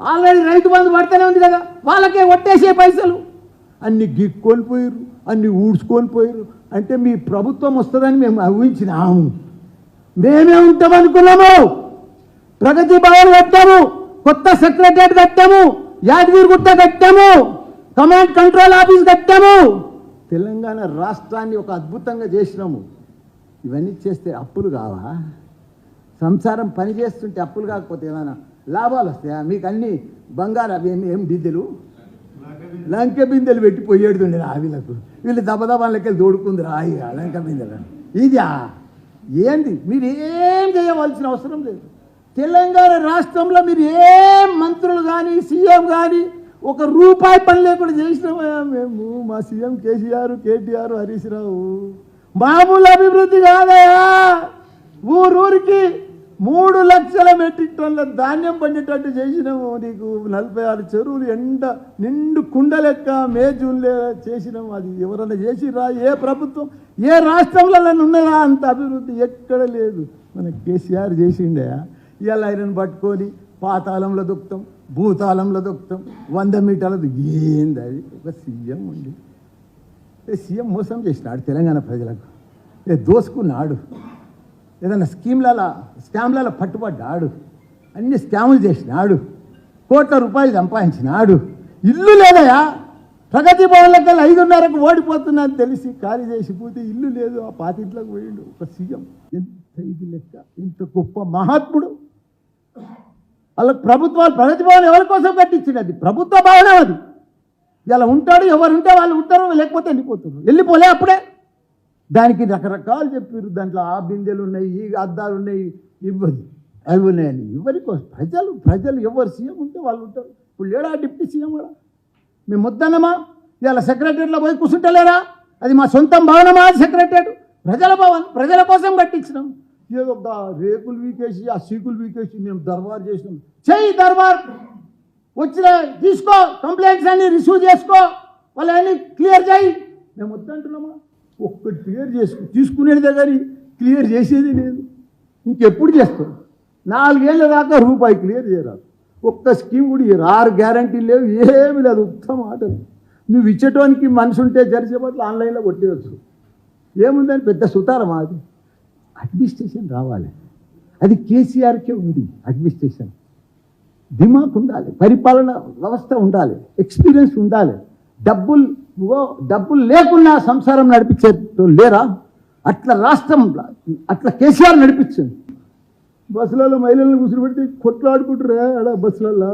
Already Rythu Bandhu పడుతూనే ఉంది కదా వాళ్ళకే ఒట్టేసే పైసలు. అన్ని గిక్కొని పోయారు అన్ని ఊడ్చుకొని పోయారు అంటే మీ ప్రభుత్వం వస్తుందని మేము ఊహించినాము. మేమే ఉంటామనుకున్నాము. ప్రగతి భవన్ కట్టాము కొత్త సెక్రటరియట్ కట్టాము యాదగిరిగుట్ట కట్టాము కమాండ్ కంట్రోల్ ఆఫీస్ కట్టాము. తెలంగాణ రాష్ట్రాన్ని ఒక అద్భుతంగా చేసినాము. ఇవన్నీ చేస్తే అప్పులు కావా? సంసారం పని చేస్తుంటే అప్పులు కాకపోతే ఏమైనా లాభాలు వస్తాయా? మీకు అన్ని బంగారు అవి ఏం ఏం బిద్దెలు లంకె బిందెలు పెట్టి ఆ వీళ్ళకు. వీళ్ళు దబదబాలకెళ్ళి దోడుకుంది రాయి లంక బిందెలు ఇదా ఏంది? మీరు ఏం చేయవలసిన అవసరం లేదు. తెలంగాణ రాష్ట్రంలో మీరు ఏం మంత్రులు కానీ సీఎం కానీ ఒక రూపాయి పని లేకుండా చేసినామా? మేము మా CM KCR KTR Harish Rao. మామూలు అభివృద్ధి కాదయా ఊరూరికి మూడు లక్షల మెట్రిక్ టన్నుల ధాన్యం పండేటట్టు చేసినాము. నీకు నలభై ఆరు చెరువులు ఎండ నిండు కుండలెక్క మే జూన్లే చేసినాము. అది ఎవరన్నా చేసిరా ఏ ప్రభుత్వం? ఏ రాష్ట్రంలో ఉన్నదా? అంత అభివృద్ధి ఎక్కడ లేదు. మన కేసీఆర్ చేసిండే. ఇవాళ ఆయన పట్టుకొని పాతాళంలో దొక్కుతాం భూతాళంలో దొక్కుతాం. వంద మీటర్ల ఏంది అది? ఒక సీఎం ఉండి. ఏ సీఎం మోసం చేసినాడు తెలంగాణ ప్రజలకు. ఏ దోసుకున్నాడు. ఏదైనా స్కీమ్లలో స్కామ్లల పట్టుబడ్డాడు. అన్ని స్కాములు చేసినాడు. కోట్ల రూపాయలు సంపాదించినాడు. ఇల్లు లేదయా ప్రగతి భవన్లకి వెళ్ళి ఐదున్నరకు ఓడిపోతున్నా తెలిసి ఖాళీ చేసి పోతే ఇల్లు లేదు. ఆ పాతింట్లోకి పోయిండు ఒక సీఎం. ఎంత ఇది లెక్క? ఇంత గొప్ప మహాత్ముడు. వాళ్ళకి ప్రభుత్వాలు ప్రగతి భవన్ ఎవరి కోసం కట్టించింది అది ప్రభుత్వ భవనం అది. ఇలా ఉంటాడు ఎవరు ఉంటే వాళ్ళు ఉంటారు లేకపోతే వెళ్ళిపోతున్నారు వెళ్ళిపోలే అప్పుడే. దానికి రకరకాలు చెప్పారు. దాంట్లో ఆ బిందెలు ఉన్నాయి ఈ అద్దాలు ఉన్నాయి ఇవ్వదు. అవి ఉన్నాయని ఎవరి ప్రజలు ప్రజలు ఎవరు సీఎం ఉంటే వాళ్ళు ఉంటారు. ఇప్పుడు లేడా డిప్యూటీ సీఎం కూడా? మేము ముద్దన్నమా ఇవాళ సెక్రటరీలో పోయి కూర్చుంటలేరా అది మా సొంతం భవనమా అది సెక్రటరీ ప్రజల భవన్ ప్రజల కోసం కట్టించినాం. ఏదో ఒక రేకులు వీకేసి ఆ సీకులు వీకేసి మేము దర్బార్ చేసినాం. చెయ్యి దర్బార్! వచ్చిన తీసుకో! కంప్లైంట్స్ అన్ని రిసీవ్ చేసుకో! వాళ్ళని క్లియర్ చేయి మేము వద్దంటున్నామా? ఒక్కటి క్లియర్ చేసుకో తీసుకునేదే కానీ క్లియర్ చేసేది లేదు. ఇంకెప్పుడు చేస్తాం? నాలుగేళ్ళ దాకా రూపాయి క్లియర్ చేయరాదు. ఒక్క స్కీమ్ కూడా ఇయ్యరు. ఆరు గ్యారంటీ లేవు. ఏమి లేదు. ఉత్తమ ఆటలు నువ్వు ఇచ్చేటోనికి మనసు ఉంటే జరిసేపట్లు ఆన్లైన్లో కొట్టేయచ్చు. ఏముందని పెద్ద సుతారం అది అడ్మినిస్ట్రేషన్ రావాలి. అది కేసీఆర్కే ఉంది అడ్మినిస్ట్రేషన్. దిమాక్ ఉండాలి. పరిపాలన వ్యవస్థ ఉండాలి. ఎక్స్పీరియన్స్ ఉండాలి. డబ్బులు ఓ డబ్బులు లేకున్నా సంసారం నడిపించే లేరా? అట్లా రాష్ట్రం అట్లా కేసీఆర్ నడిపించింది బస్సులలో మహిళలను కూర్చోబెడితే కొట్లాడుకుంటారా ఆడ బస్సులలో